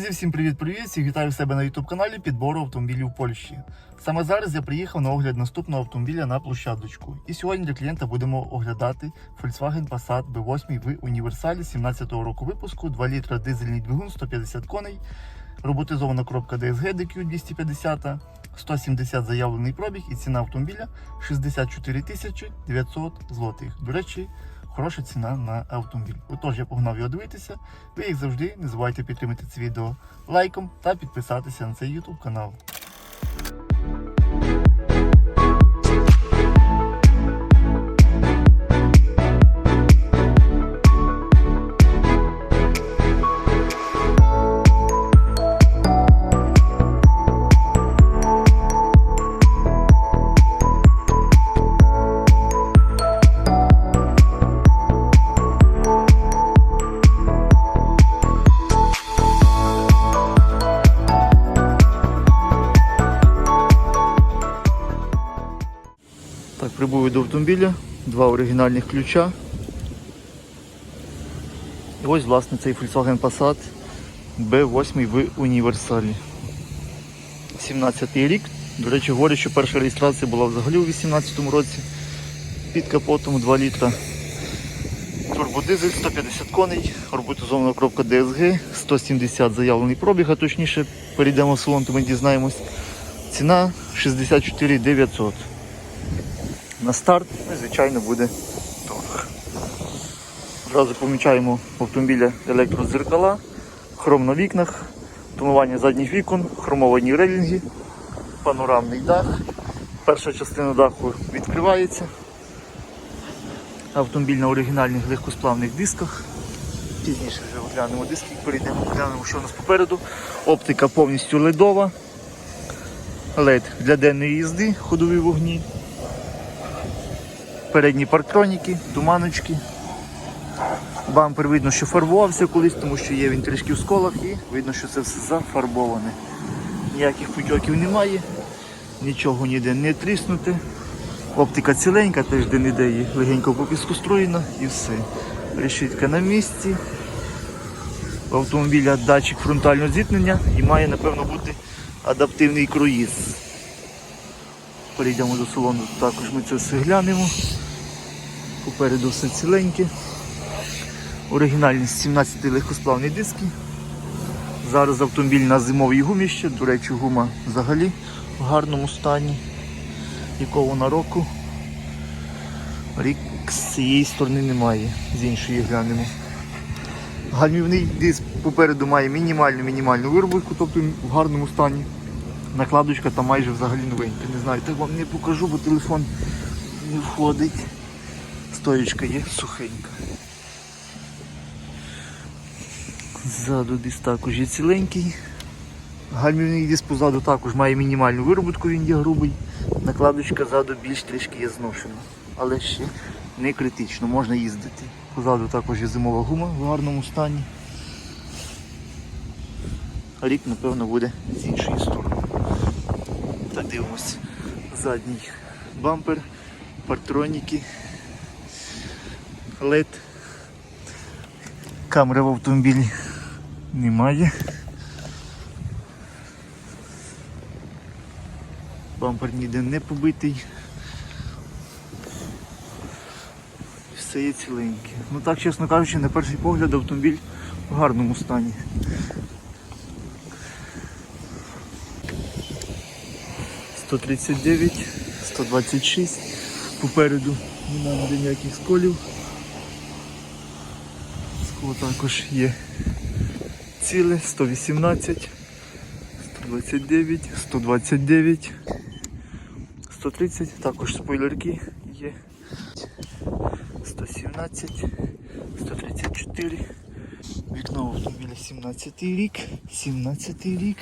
Друзі, всім привіт-привіт! Всіх вітаю себе на youtube каналі підбору автомобілів Польщі. Саме зараз я приїхав на огляд наступного автомобіля на площадочку. І сьогодні для клієнта будемо оглядати Volkswagen Passat B8 в універсалі 17-го року випуску, 2 літра дизельний двигун, 150 коней, роботизована коробка DSG DQ 250, 170 заявлений пробіг і ціна автомобіля 64 тисячі 900 злотих. До речі, хороша ціна на автомобіль. Отож, я погнав його дивитися. Ви, як завжди, не забувайте підтримати це відео лайком та підписатися на цей YouTube канал. Прибув до автомобіля, два оригінальних ключа. І ось, власне, цей Volkswagen Passat B8 в універсалі. 17 рік. До речі, говорять, що перша реєстрація була взагалі у 18 році. Під капотом 2 літра. Турбодизель 150 коней, роботизована коробка DSG, 170 заявлений пробіг, а точніше перейдемо в салон, то ми дізнаємось. Ціна 64 900 на старт, ну і звичайно буде торг. Одразу помічаємо в автомобіля електродзеркала, хром на вікнах, тонування задніх вікон, хромовані релінги, панорамний дах. Перша частина даху відкривається. Автомобіль на оригінальних легкосплавних дисках. Пізніше вже оглянемо диски, перейдемо, оглянемо, що у нас попереду. Оптика повністю ледова. LED для денної їзди, ходові вогні передні парктроніки, туманочки. Бампер видно, що фарбувався колись, тому що є він трішки в сколах і видно, що це все зафарбоване. Ніяких путьоків немає, нічого ніде не тріснути. Оптика ціленька, теж де не є легенько по строєна і все. Решітка на місці. У автомобіля датчик фронтального зіткнення і має, напевно, бути адаптивний круїз. Перейдемо до салону, також ми це все глянемо. Попереду все ціленьке. Оригінальність 17 легкосплавні диски. Зараз автомобіль на зимовій гумі ще, до речі, гума взагалі в гарному стані. Якого вона року. Рік з цієї сторони немає, з іншої глянемо. Гальмівний диск попереду має мінімальну мінімальну виробітку, тобто в гарному стані. Накладочка там майже взагалі новенька. Не знаю, так вам не покажу, бо телефон не входить. Стоєчка є сухенька. Ззаду десь також є ціленький. Гальмівний диск позаду також має мінімальну виробітку, він є грубий. Накладочка ззаду більш трішки є зношена. Але ще не критично, можна їздити. Позаду також є зимова гума в гарному стані. Рік, напевно, буде з іншої сторони. Так дивимось. Задній бампер, партроніки, LED. Камери в автомобілі немає. Бампер ніде не побитий. Все є ціленьке. Ну так, чесно кажучи, на перший погляд автомобіль в гарному стані. Сто тридцять дев'ять, сто двадцять шість. Попереду немає ніяких сколів. Скло також є ціле, 118, 129, 129, 130, також спойлерки є. 117, 134. Вікно автомобіля 17 рік, 17 рік.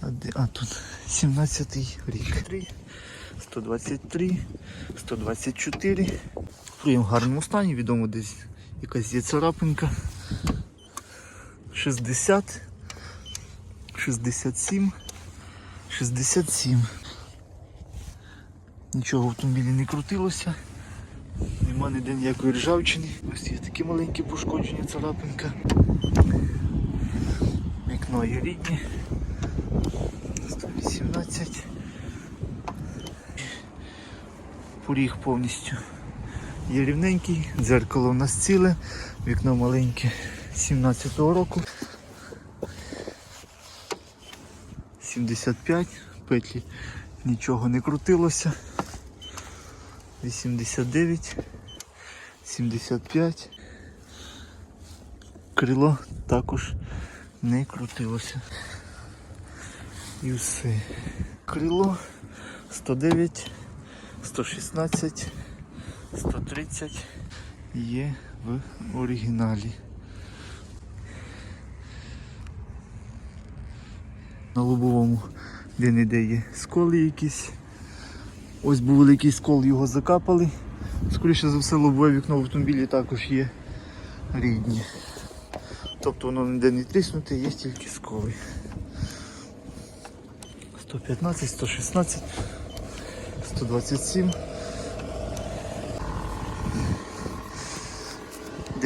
А, де, а тут 17 рік. 3, 123, 124. Прийом в гарному стані, відомо десь якась є царапинка. 60, 67, 67. Нічого в автомобілі не крутилося. Нема ніде ніякої ржавчини. Ось є такі маленькі пошкодження, царапинка. Вікно є рідні. 118. Поріг повністю є рівненький, дзеркало у нас ціле, вікно маленьке 17-го року. 75, петлі нічого не крутилося. 89, 75. Крило також не крутилося. І все. Крило 109, 116, 130 є в оригіналі. На лобовому де-не-де є сколи якісь. Ось був великий скол, його закапали. Скоріше за все, лобове вікно в автомобілі також є рідні. Тобто воно ніде не тріснуте, є тільки сколи. 115, 116, 127.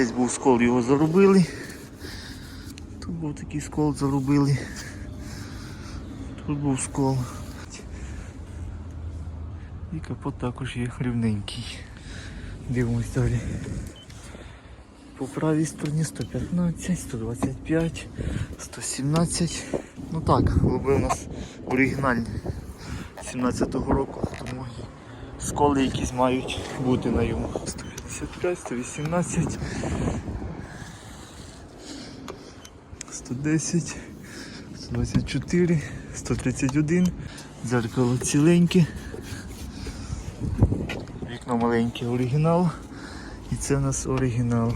Десь був скол, його заробили. Тут був такий скол, заробили. Тут був скол. І капот також є рівненький. Дивимось далі. По правій стороні 115, 125, 117. Ну так, голуби у нас оригінальні 17-го року, тому сколи якісь мають бути на йому. 155, 118, 110, 124, 131, дзеркало ціленьке. Вікно маленьке оригінал. І це у нас оригінал.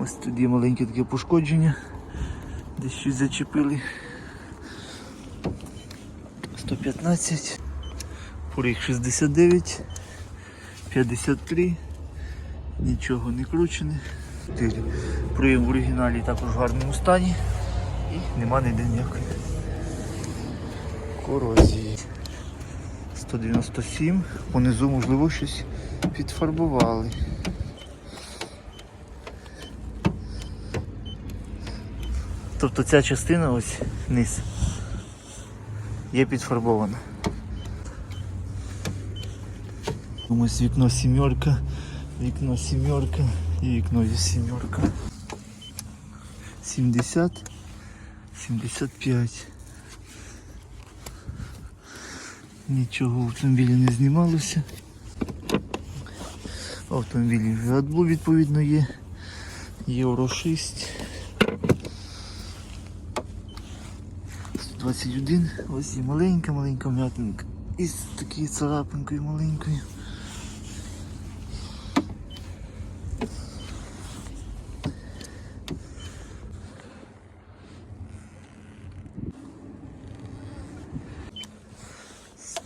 Ось тут є маленьке таке пошкодження. Десь щось зачепили. 115, поріг 69, 53, нічого не кручене. 4. Проєм в оригіналі також в гарному стані і нема ніде ніякої корозії. 197, понизу можливо щось підфарбували. Тобто ця частина ось низ є підфарбована. Ось вікно сімерка, вікно сімерка і вікно сімерка. 70, 75. Нічого в автомобілі не знімалося. В автомобілі AdBlue відповідно є. Євро 6. 121. Ось і маленька, маленька м'ятинка. І з такою царапинкою маленькою.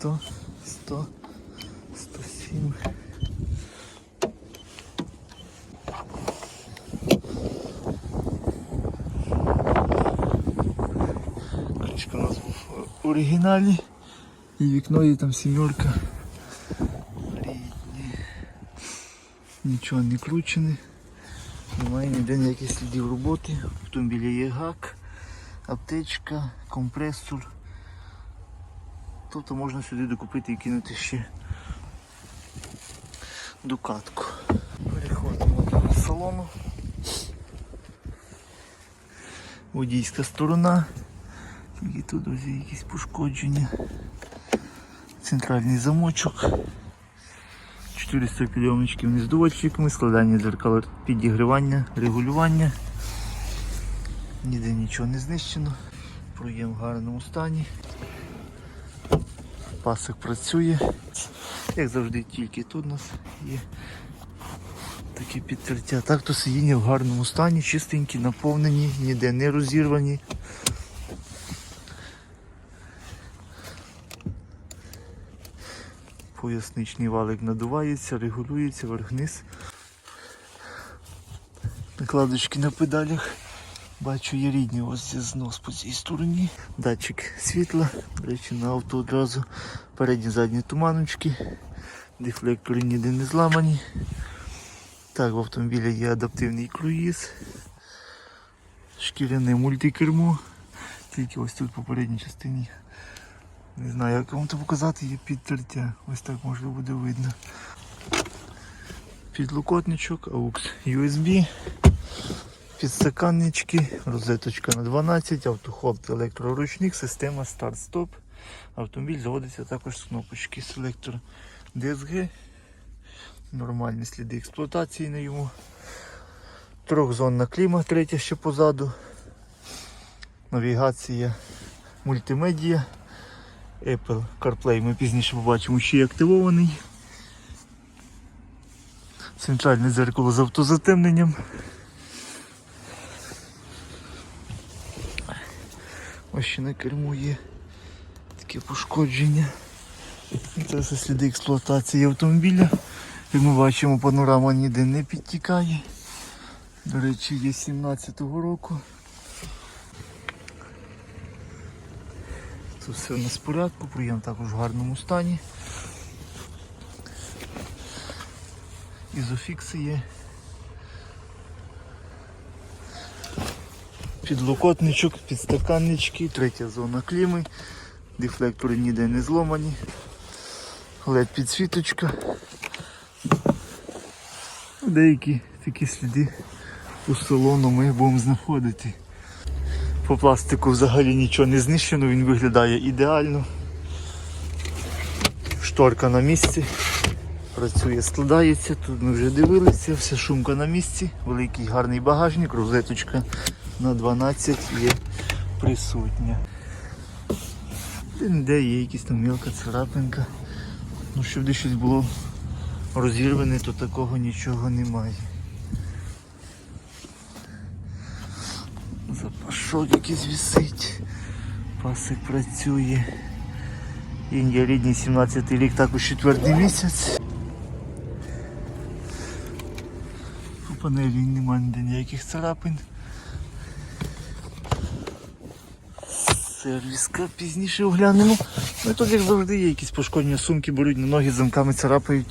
Сто, сто, сто сім. Кришка у нас в оригіналі. І вікно є там сімерка. Нічого не кручене. Немає ніде ніяких слідів роботи. В автомобілі є гак, аптечка, компресор. Тобто можна сюди докупити і кинути ще дукатку. Переходимо до салону. Водійська сторона. Тільки тут друзі, якісь пошкодження. Центральний замочок. 400 підйомничків з доводчиками, складання дзеркала підігрівання, регулювання. Ніде нічого не знищено. Проєм в гарному стані. Пасик працює. Як завжди, тільки тут у нас є такі підтертя. Так то сидіння в гарному стані, чистенькі, наповнені, ніде не розірвані. Поясничний валик надувається, регулюється верх-низ. Накладочки на педалях. Бачу, є рідні ось знос по цій стороні. Датчик світла. До речі, на авто одразу передні задні туманочки. Дефлектори ніде не зламані. Так, в автомобілі є адаптивний круїз. Шкіряне мультикермо. Тільки ось тут в попередній частині. Не знаю, як вам це показати, є підтертя. Ось так можливо буде видно. Підлокотничок, AUX USB, підстаканнички, розеточка на 12, автохолд, електроручник, система старт-стоп. Автомобіль заводиться також з кнопочки селектор DSG. Нормальні сліди експлуатації на йому. Трьохзонна кліма, третя ще позаду. Навігація мультимедіа. Apple CarPlay ми пізніше побачимо, ще й активований. Центральне дзеркало з автозатемненням. Ось на керму є таке пошкодження. Це все сліди експлуатації автомобіля. Як ми бачимо, панорама ніде не підтікає. До речі, є 17-го року. Тут все у нас в порядку, приєм також в гарному стані. Ізофікси є. Підлокотничок, підстаканнички, третя зона кліми, дефлектори ніде не зломані, led підсвіточка. Деякі такі сліди у салону ми будемо знаходити. По пластику взагалі нічого не знищено, він виглядає ідеально. Шторка на місці. Працює, складається, тут ми вже дивилися, вся шумка на місці, великий гарний багажник, розеточка на 12 є присутня. Де є якась там мілка царапинка. Ну, щоб де щось було розірване, то такого нічого немає. Запашок якийсь висить. Пасик працює. Індія рідній 17 рік, також четвертий місяць. У панелі немає ніяких царапин. Сервіска пізніше оглянемо. Ну і тут як завжди є якісь пошкодження сумки, беруть на ноги, замками царапають.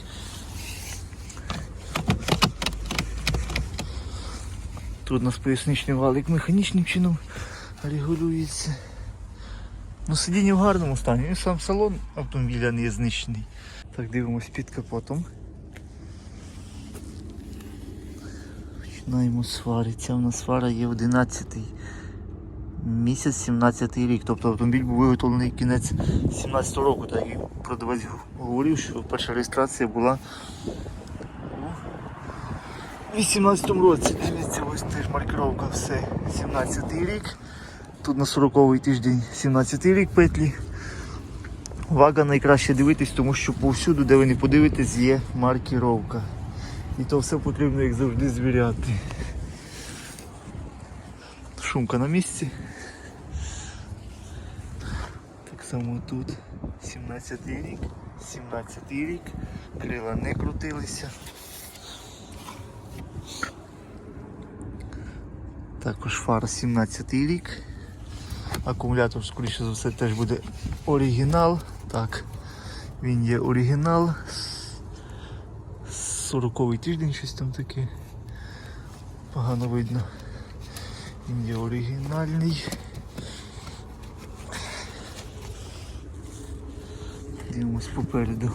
Тут у нас поясничний валик механічним чином регулюється. Ну, сидіння в гарному стані. І сам салон автомобіля не є знищений. Так, дивимось під капотом. Починаємо. Ця в нас фара є 11 місяць 17 рік. Тобто автомобіль був виготовлений кінець 17 року. Так і продавець говорив, що перша реєстрація була у 18 році. Дивіться, ось теж маркировка все 17 рік. Тут на 40-й тиждень 17 рік петлі. Вага найкраще дивитись, тому що повсюду, де ви не подивитесь, є маркіровка. І то все потрібно, як завжди, звіряти. Шумка на місці. Так само тут 17 рік, 17 рік, крила не крутилися. Також фара 17 рік. Акумулятор, скоріше за все, теж буде оригінал. Так, він є оригінал. 40-й тиждень щось там таке. Погано видно. Він є оригінальний. Дивимось попереду.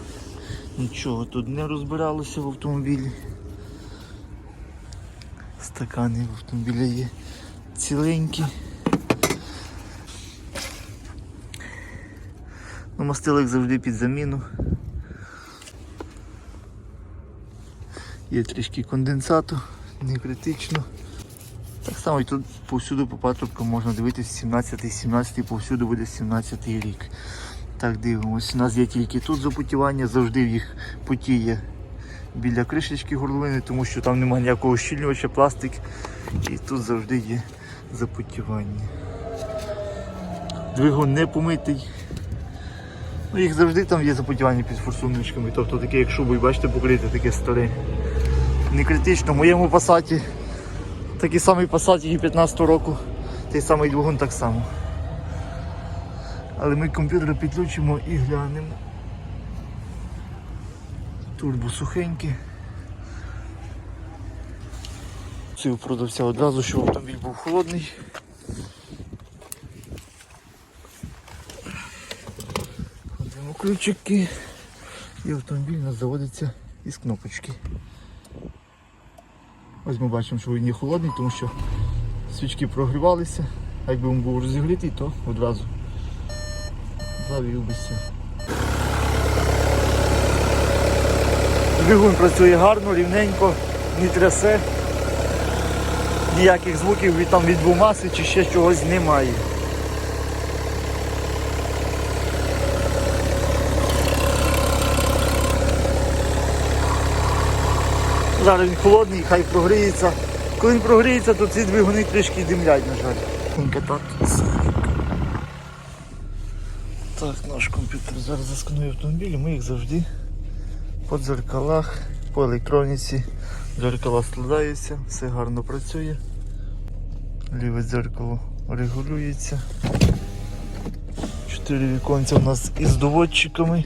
Нічого тут не розбиралося в автомобілі. Стакани в автомобілі є ціленькі. Ну, мастилик завжди під заміну. Є трішки конденсату, не критично. Так само і тут повсюду по патрубкам можна дивитися 17-17, повсюду буде 17 рік. Так, дивимось. У нас є тільки тут запутівання, завжди в їх потіє біля кришечки горловини, тому що там немає ніякого щільнювача, пластик. І тут завжди є запутівання. Двигун не помитий. Ну, їх завжди там є запотівання під форсуночками, тобто таке як шубою, бачите, покрите, таке старе. Не критично. В моєму пасаті такий самий пасат, як і 15 року, той самий двигун так само. Але ми комп'ютер підключимо і глянемо. Турбо сухеньке. у продавця одразу, щоб автомобіль був холодний. Ходимо ключики і автомобіль у нас заводиться із кнопочки. Ось ми бачимо, що він є холодний, тому що свічки прогрівалися, а якби він був розігрітий, то одразу бися. Двигун працює гарно, рівненько, не трясе. Ніяких звуків від, там, від бумаси чи ще чогось немає. Зараз він холодний, хай прогріється. Коли він прогріється, то ці двигуни трішки димлять, на жаль. Тонька так. Так, наш комп'ютер зараз засканує автомобіль, ми їх завжди по дзеркалах, по електроніці. Дзеркала складаються, все гарно працює. Ліве дзеркало регулюється. Чотири віконця у нас із доводчиками.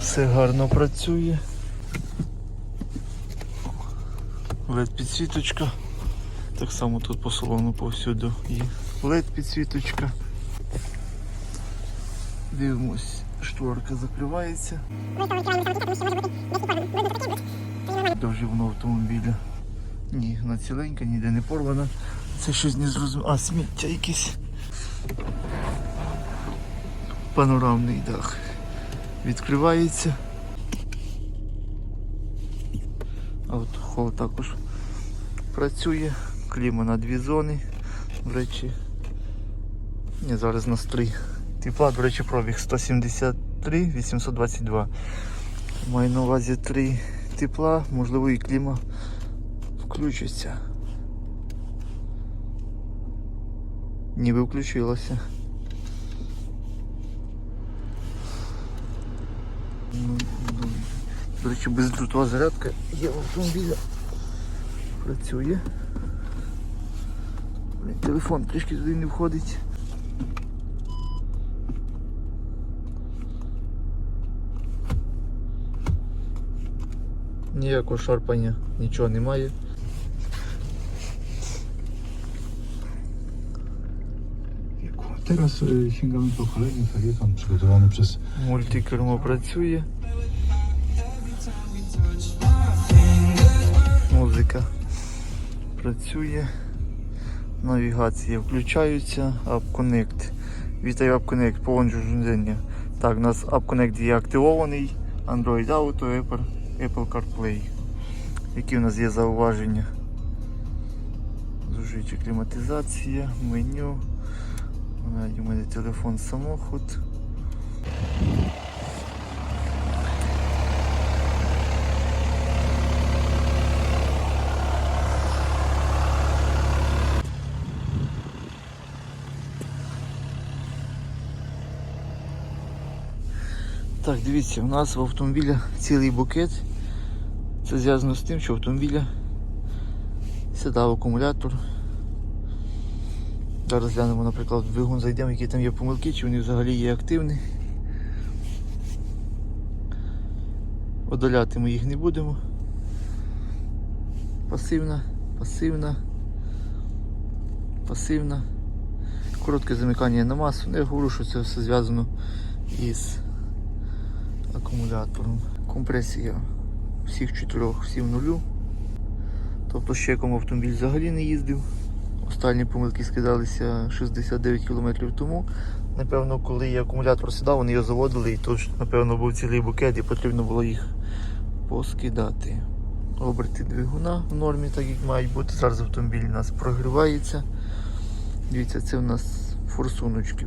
Все гарно працює. LED підсвіточка. Так само тут по салону повсюду є LED підсвіточка. Дивимось, шторка закривається. Довжи воно автомобіля. Ні, вона ціленька, ніде не порвана. Це щось не зрозуміло. А, сміття якесь. Панорамний дах. Відкривається. А от хол також працює. Кліма на дві зони. До речі. Ні, зараз на три. Тепла, до речі, пробіг 173 822. Маю на увазі три тепла, можливо і кліма включиться. Ніби включилося. Ну, До речі, бездрутова зарядка є в автомобіля. Працює. Телефон трішки туди не входить. Ніякого шарпання, нічого немає. Teraz y, sięgamy po kolejny felieton przygotowany przez Мультикермо працює. Музика працює. Навігація включається. Connect. Вітаю Connect, поводження. Так, у нас Connect є активований. Android Auto, Apple, Apple CarPlay. Які у нас є зауваження? Зужуюча кліматизація, меню. У мене телефон самохід. Так, дивіться, у нас в автомобіля цілий букет. Це зв'язано з тим, що в автомобіля сідав акумулятор. Зараз глянемо, наприклад, в двигун зайдемо, які там є помилки, чи вони взагалі є активні. Одаляти ми їх не будемо. Пасивна, пасивна, пасивна. Коротке замикання на масу. Ну, Я говорю, що це все зв'язано із акумулятором. Компресія всіх чотирьох, всі в нулю. Тобто ще якому автомобіль взагалі не їздив. Останні помилки скидалися 69 км тому. Напевно, коли я акумулятор сідав, вони його заводили і тут, напевно, був цілий букет і потрібно було їх поскидати. Оберти двигуна в нормі, так як мають бути. Зараз автомобіль у нас прогрівається. Дивіться, це у нас форсуночки.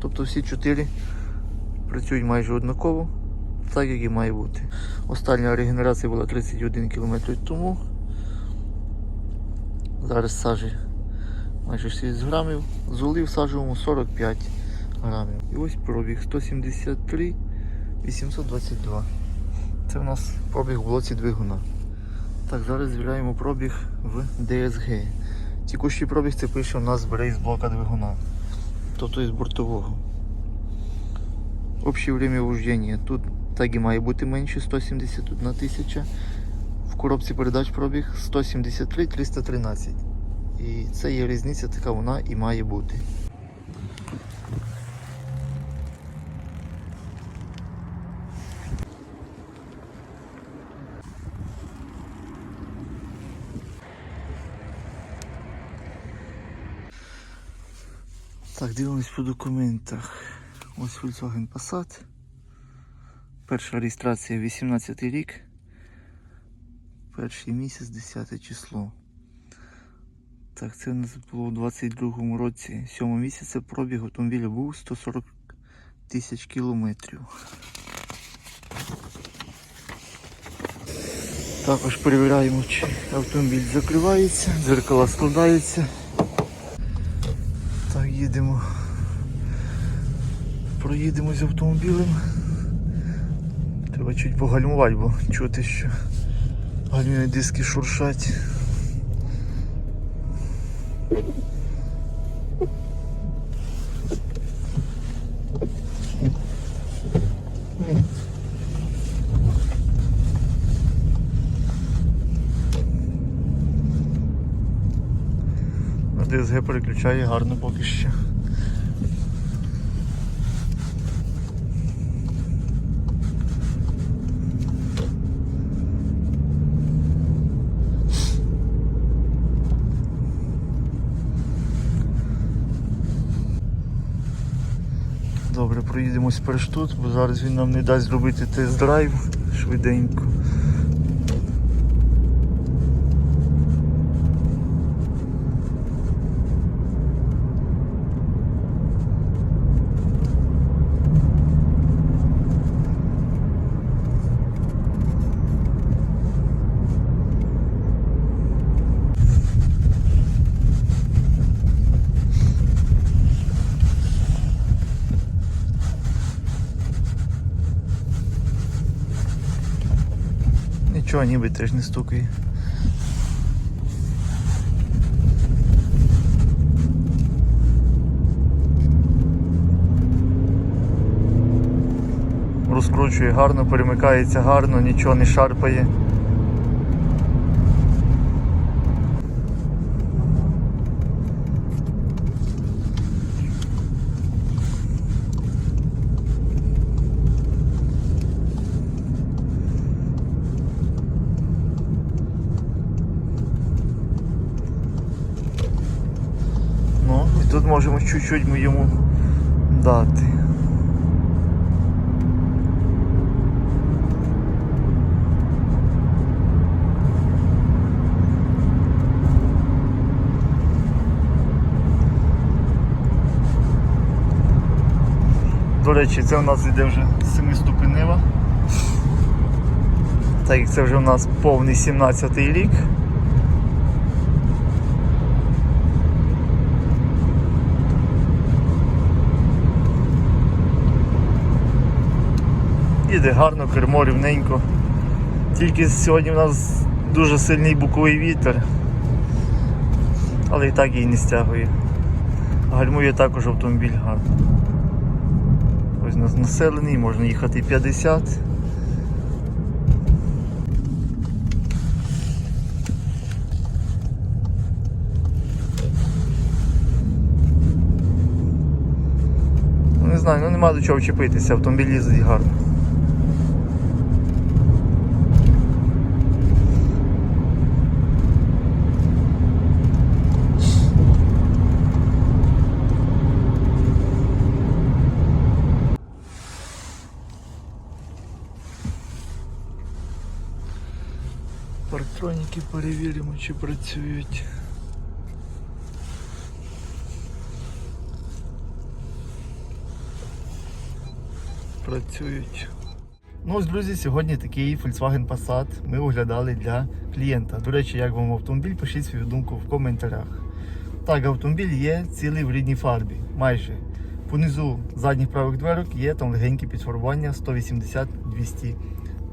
Тобто всі чотири працюють майже однаково, так як і має бути. Остання регенерація була 31 км тому. Зараз сажі майже 6 грамів, золи в сажевому 45 грамів. І ось пробіг 173 822. Це у нас пробіг в блоці двигуна. Так, зараз звіряємо пробіг в DSG. Тікущий пробіг це пише у нас бере із блока двигуна, тобто із бортового. Общее время вождения. Тут так і має бути менше 171 тисяча. в коробці передач пробіг 173 313. І це є різниця, така вона і має бути. Так, дивимось по документах. Ось Volkswagen Passat. Перша реєстрація 18 рік. Перший місяць, 10 число. Так, це у нас було у 22-му році. 7 місяця пробіг автомобіля був 140 тисяч кілометрів. Також перевіряємо, чи автомобіль закривається, дзеркала складаються. Так, їдемо. Проїдемо з автомобілем. Чуть погальмувати, бо чути, що гальмівні диски шуршать. ДСГ переключає гарно поки що. Проїдемось перш тут, бо зараз він нам не дасть зробити тест-драйв швиденько. Нічого, ніби теж не стукає. Розкручує гарно, перемикається гарно, нічого не шарпає. Ну, і тут можемо чуть-чуть ми йому дати. До речі, це у нас йде вже 7-ступенева. Так як це вже у нас повний 17-й рік. Їде гарно, кермо рівненько. Тільки сьогодні у нас дуже сильний боковий вітер, але і так її не стягує. Гальмує також автомобіль гарно. Ось у нас населений, можна їхати 50. Ну, Не знаю, ну нема до чого вчепитися, автомобіль їздить гарно. Парктроніки перевіримо, чи працюють. Працюють. Ну ось, друзі, сьогодні такий Volkswagen Passat ми оглядали для клієнта. До речі, як вам автомобіль, пишіть свою думку в коментарях. Так, автомобіль є цілий в рідній фарбі. Майже. Понизу задніх правих дверок є там легенькі підфарбування 180-200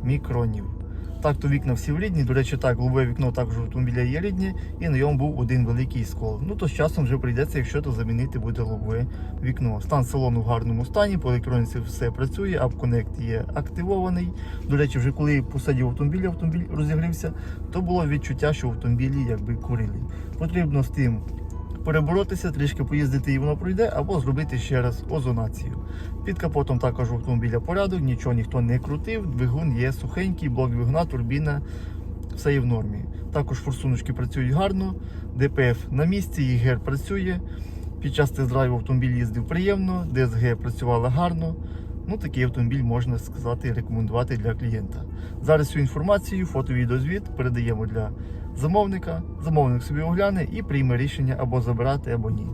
мікронів. Так, то вікна всі в рідні. До речі, так, лобове вікно також у автомобіля є рідні, і на ньому був один великий скол. Ну то з часом вже прийдеться, якщо то замінити буде лобове вікно. Стан салону в гарному стані, по електроніці все працює, Апконект є активований. До речі, вже коли посадів автомобіль, автомобіль розігрівся, то було відчуття, що в автомобілі якби курили. Потрібно з тим переборотися, трішки поїздити і воно пройде, або зробити ще раз озонацію. Під капотом також у автомобіля порядок, нічого ніхто не крутив, двигун є сухенький, блок двигуна, турбіна, все є в нормі. Також форсуночки працюють гарно, ДПФ на місці, ЄГР працює. Під час тест-драйву автомобіль їздив приємно, ДСГ працювала гарно. Ну, такий автомобіль можна сказати рекомендувати для клієнта. Зараз цю інформацію, фото-відеозвіт передаємо для замовника. Замовник собі огляне і прийме рішення або забирати, або ні.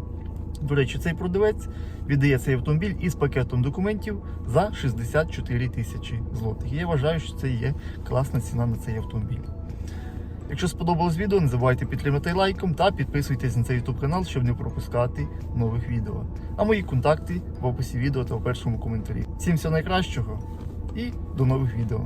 До речі, цей продавець віддає цей автомобіль із пакетом документів за 64 тисячі злотих. І я вважаю, що це є класна ціна на цей автомобіль. Якщо сподобалось відео, не забувайте підтримати лайком та підписуйтесь на цей YouTube канал, щоб не пропускати нових відео. А мої контакти в описі відео та в першому коментарі. Всім всього найкращого і до нових відео.